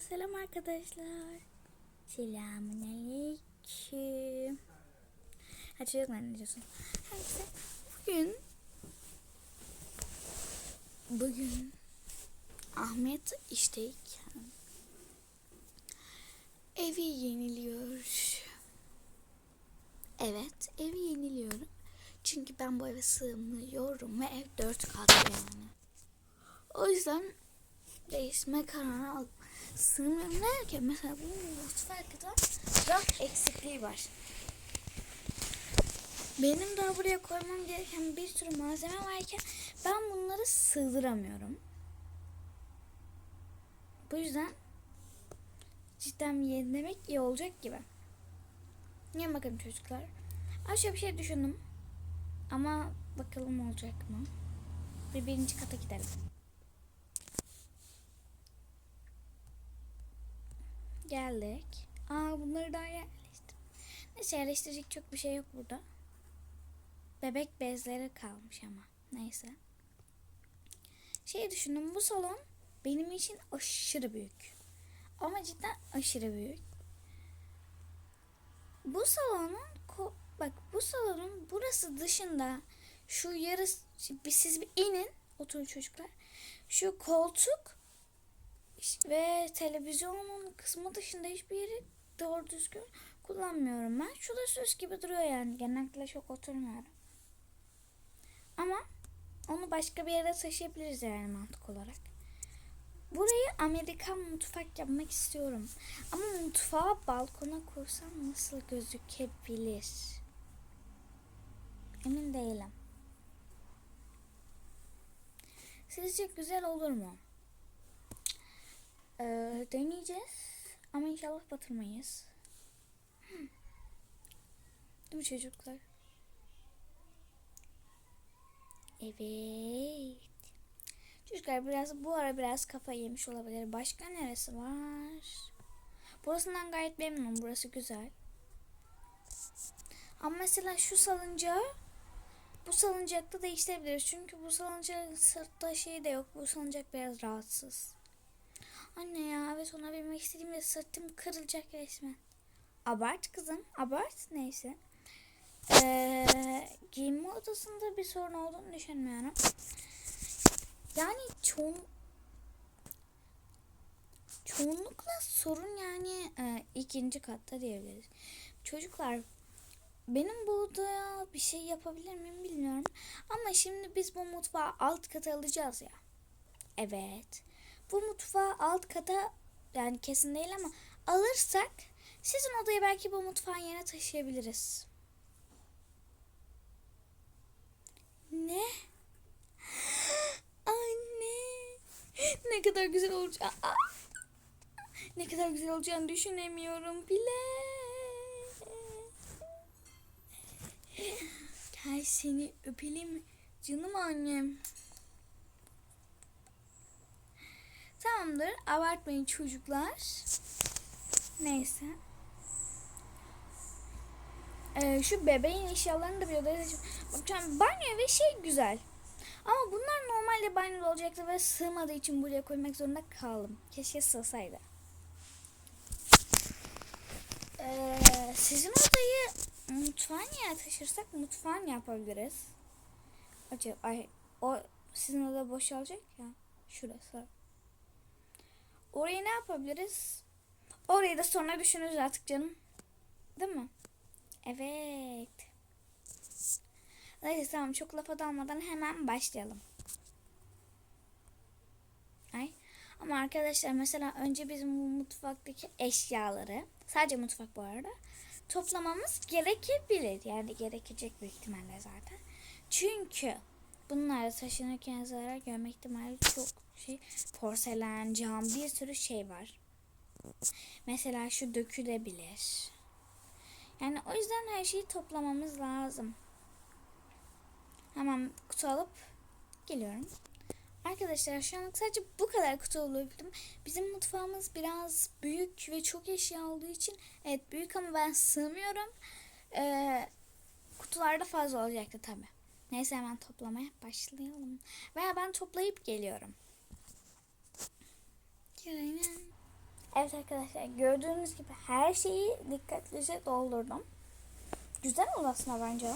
Selam arkadaşlar. Selamünaleyküm. Hadi çocuklar ne diyorsun? Neyse bugün bugün Ahmet işteyken evi yeniliyor. Evet evi yeniliyorum. Çünkü ben bu eve sığmıyorum ve ev dört katlı yani. O yüzden değişme kararı aldım. Derken mesela bu mutfakta raf eksikliği var. Benim daha buraya koymam gereken bir sürü malzeme varken ben bunları sığdıramıyorum. Bu yüzden cidden yenilemek iyi olacak gibi. Niye bakın çocuklar? Aşağı bir şey düşündüm. Ama bakalım olacak mı? Bir birinci kata gidelim. Geldik. Aa bunları daha yerleştim. Neyse yerleştirecek çok bir şey yok burada. Bebek bezleri kalmış ama. Neyse. Şey düşündüm bu salon benim için aşırı büyük. Ama cidden aşırı büyük. Bu salonun bak bu salonun burası dışında şu yarısı siz bir inin oturun çocuklar. Şu koltuk ve televizyonun kısmı dışında hiçbir yeri doğru düzgün kullanmıyorum ben. Şu da süs gibi duruyor yani. Genellikle çok oturmuyorum. Ama onu başka bir yere taşıyabiliriz yani mantık olarak. Burayı Amerikan mutfak yapmak istiyorum. Ama mutfağı balkona kursam nasıl gözükebilir? Emin değilim. Sizce güzel olur mu? Ee, deneyeceğiz. Ama inşallah batırmayız. Değil mi çocuklar? Evet. Çocuklar biraz bu ara biraz kafa yemiş olabilir. Başka neresi var? Burasından gayet memnunum. Burası güzel. Ama mesela şu salıncağı bu salıncakta değiştirebiliriz. Çünkü bu salıncağın sırtta şey de yok. Bu salıncak biraz rahatsız. Anne ya evet ona binmek istediğimde sırtım kırılacak resmen. Abart kızım abart neyse. Ee, giyinme odasında bir sorun olduğunu düşünmüyorum. Yani çoğun çoğunlukla sorun yani e, ikinci katta diyebiliriz. Çocuklar benim bu odaya bir şey yapabilir miyim bilmiyorum. Ama şimdi biz bu mutfağı alt kata alacağız ya. Evet. Bu mutfağı alt kata yani kesin değil ama alırsak sizin odayı belki bu mutfağın yerine taşıyabiliriz. Ne? Anne. Ne kadar güzel olacak. Ne kadar güzel olacağını düşünemiyorum bile. Gel seni öpelim canım annem. Tamamdır. Abartmayın çocuklar. Neyse. Ee, şu bebeğin eşyalarını da bir odaya taşıyayım. Bakacağım banyo ve şey güzel. Ama bunlar normalde banyoda olacaktı ve sığmadığı için buraya koymak zorunda kaldım. Keşke sığsaydı. Ee, sizin odayı mutfağa niye taşırsak mutfağa ne yapabiliriz? Acaba ay, o sizin oda boşalacak ya. Şurası. Orayı ne yapabiliriz? Orayı da sonra düşünürüz artık canım. Değil mi? Evet. Neyse tamam çok lafa dalmadan hemen başlayalım. Ay. Ama arkadaşlar mesela önce bizim mutfaktaki eşyaları sadece mutfak bu arada toplamamız gerekebilir. Yani gerekecek büyük ihtimalle zaten. Çünkü bunlar taşınırken zarar görme ihtimali çok şey porselen, cam bir sürü şey var. Mesela şu dökülebilir. Yani o yüzden her şeyi toplamamız lazım. Hemen kutu alıp geliyorum. Arkadaşlar şu an sadece bu kadar kutu alabildim. Bizim mutfağımız biraz büyük ve çok eşya olduğu için evet büyük ama ben sığmıyorum. Ee, kutularda fazla olacaktı tabi. Neyse hemen toplamaya başlayalım. Veya ben toplayıp geliyorum. Evet arkadaşlar gördüğünüz gibi her şeyi dikkatlice doldurdum. Güzel oldu aslında bence.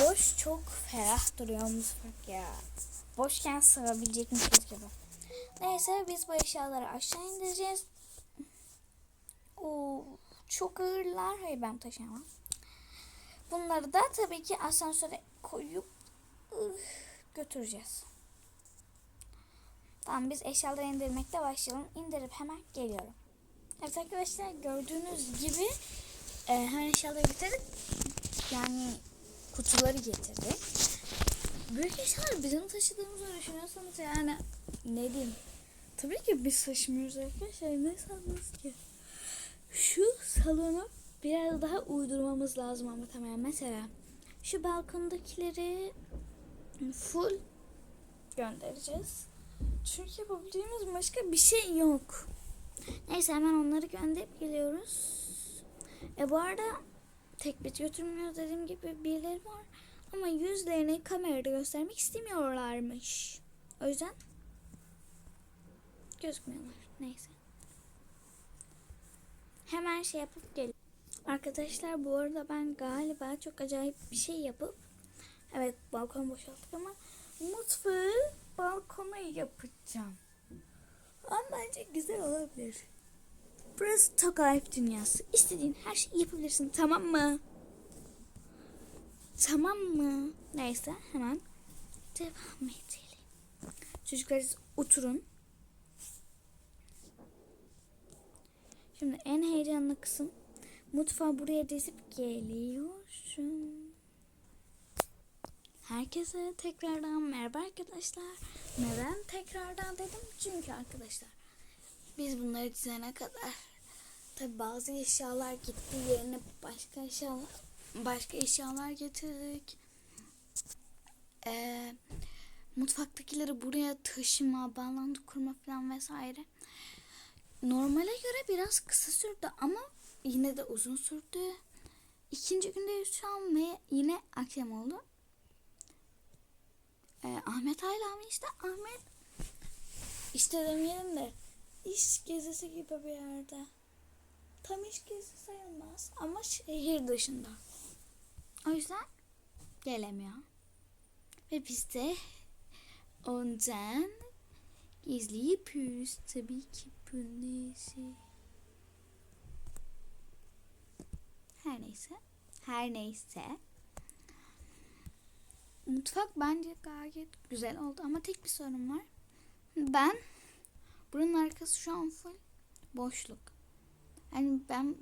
Boş çok ferah duruyor mutfak ya. Boşken sığabilecekmişiz gibi. Neyse biz bu eşyaları aşağı indireceğiz. Oo, çok ağırlar. Hayır ben taşıyamam. Bunları da tabii ki asansöre koyup götüreceğiz. Tamam biz eşyaları indirmekle başlayalım. İndirip hemen geliyorum. Evet arkadaşlar gördüğünüz gibi e, her eşyaları getirdik. Yani kutuları getirdik. Büyük eşyalar bizim taşıdığımızı düşünüyorsanız yani ne diyeyim. Tabii ki biz taşımıyoruz arkadaşlar. Ne sandınız ki? Şu salonu biraz daha uydurmamız lazım ama tamam. Mesela şu balkondakileri full göndereceğiz. Çünkü yapabileceğimiz başka bir şey yok. Neyse hemen onları gönderip geliyoruz. E bu arada tek bit götürmüyor dediğim gibi birileri var. Ama yüzlerini kamerada göstermek istemiyorlarmış. O yüzden gözükmüyorlar. Neyse. Hemen şey yapıp gel. Arkadaşlar bu arada ben galiba çok acayip bir şey yapıp evet balkon boşalttık ama mutfağı balkona yapacağım. Ama bence güzel olabilir. Burası Toka Life dünyası. İstediğin her şeyi yapabilirsin tamam mı? Tamam mı? Neyse hemen devam edelim. Çocuklar siz oturun. Şimdi en heyecanlı kısım mutfağı buraya dizip geliyorsun. Herkese tekrardan merhaba arkadaşlar. Neden tekrardan dedim? Çünkü arkadaşlar biz bunları dizene kadar tabi bazı eşyalar gitti yerine başka eşyalar başka eşyalar getirdik. Ee, mutfaktakileri buraya taşıma, bağlantı kurma falan vesaire. Normale göre biraz kısa sürdü ama yine de uzun sürdü. İkinci günde şu an ve yine akşam oldu. Ee, Ahmet hala mı işte? Ahmet işte demeyelim de iş gezisi gibi bir yerde. Tam iş gezisi sayılmaz ama şehir dışında. O yüzden gelemiyor. Ve biz de ondan gizli yapıyoruz tabii ki bunu. Her neyse. Her neyse. Mutfak bence gayet güzel oldu ama tek bir sorun var. Ben buranın arkası şu an full boşluk. Yani ben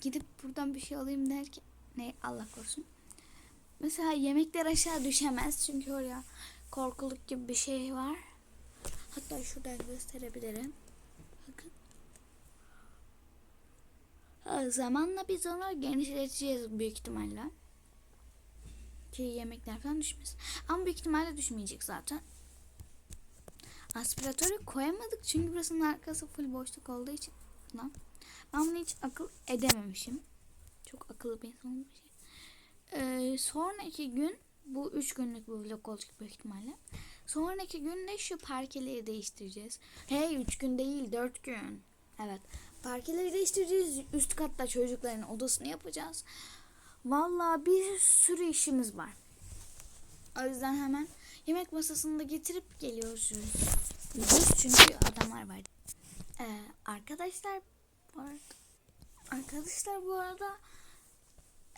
gidip buradan bir şey alayım derken ne Allah korusun. Mesela yemekler aşağı düşemez çünkü oraya korkuluk gibi bir şey var. Hatta şuradan gösterebilirim. Bakın. Zamanla biz onu genişleteceğiz büyük ihtimalle. Ki yemekler falan düşmez. Ama büyük ihtimalle düşmeyecek zaten. Aspiratörü koyamadık çünkü burasının arkası full boşluk olduğu için. Lan. Ben bunu hiç akıl edememişim. Çok akıllı bir insan olmuş. Ee, sonraki gün bu üç günlük bu vlog olacak büyük ihtimalle. Sonraki gün de şu parkeleri değiştireceğiz. Hey üç gün değil dört gün. Evet. Parkeleri değiştireceğiz. Üst katta çocukların odasını yapacağız. Vallahi bir sürü işimiz var. O yüzden hemen yemek masasını da getirip geliyoruz. Ucuz çünkü adamlar var. Ee, arkadaşlar bu arada arkadaşlar bu arada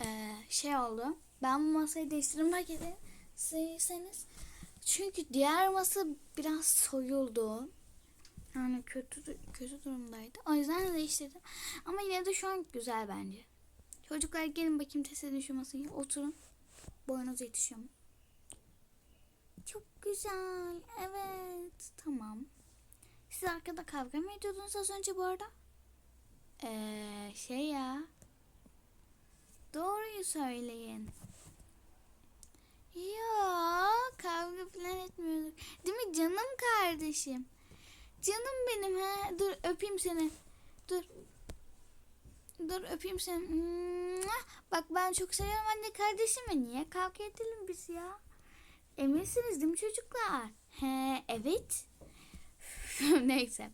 ee, şey oldu. Ben bu masayı değiştirmek isterseniz çünkü diğer masa biraz soyuldu. Yani kötü kötü durumdaydı. O yüzden değiştirdim. Ama yine de şu an güzel bence. Çocuklar gelin bakayım test edin şu masayı. Oturun. Boyunuz yetişiyor mu? Çok güzel. Evet. Tamam. Siz arkada kavga mı ediyordunuz az önce bu arada? Ee, şey ya. Doğruyu söyleyin. Ya kavga falan etmiyorduk. Değil mi canım kardeşim? Canım benim ha. Dur öpeyim seni. Dur. Dur öpeyim seni. Bak ben çok seviyorum anne kardeşimi. Niye kavga edelim biz ya? Eminsiniz değil mi çocuklar? He evet. Neyse.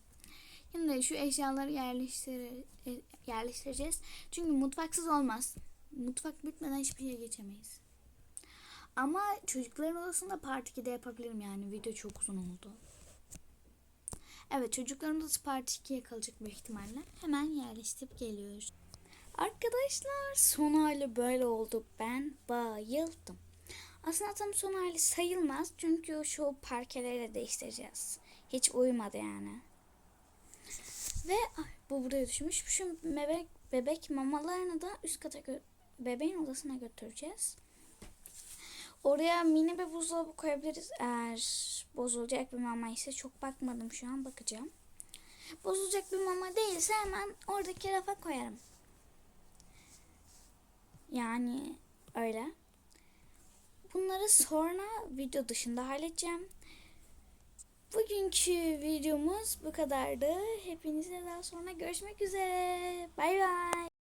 Şimdi şu eşyaları yerleştir e, yerleştireceğiz. Çünkü mutfaksız olmaz. Mutfak bitmeden hiçbir şeye geçemeyiz. Ama çocukların odasında part 2'de yapabilirim yani. Video çok uzun oldu. Evet çocukların odası part 2'ye kalacak büyük ihtimalle. Hemen yerleştirip geliyoruz. Arkadaşlar son hali böyle oldu. Ben bayıldım. Aslında tam son hali sayılmaz. Çünkü şu parkeleri de değiştireceğiz. Hiç uymadı yani. Ve ay, bu buraya düşmüş. Şu bebek, bebek mamalarını da üst kata bebeğin odasına götüreceğiz. Oraya mini bir buzdolabı koyabiliriz. Eğer bozulacak bir mama ise çok bakmadım şu an bakacağım. Bozulacak bir mama değilse hemen oradaki rafa koyarım. Yani öyle. Bunları sonra video dışında halledeceğim. Bugünkü videomuz bu kadardı. Hepinize daha sonra görüşmek üzere. Bay bay.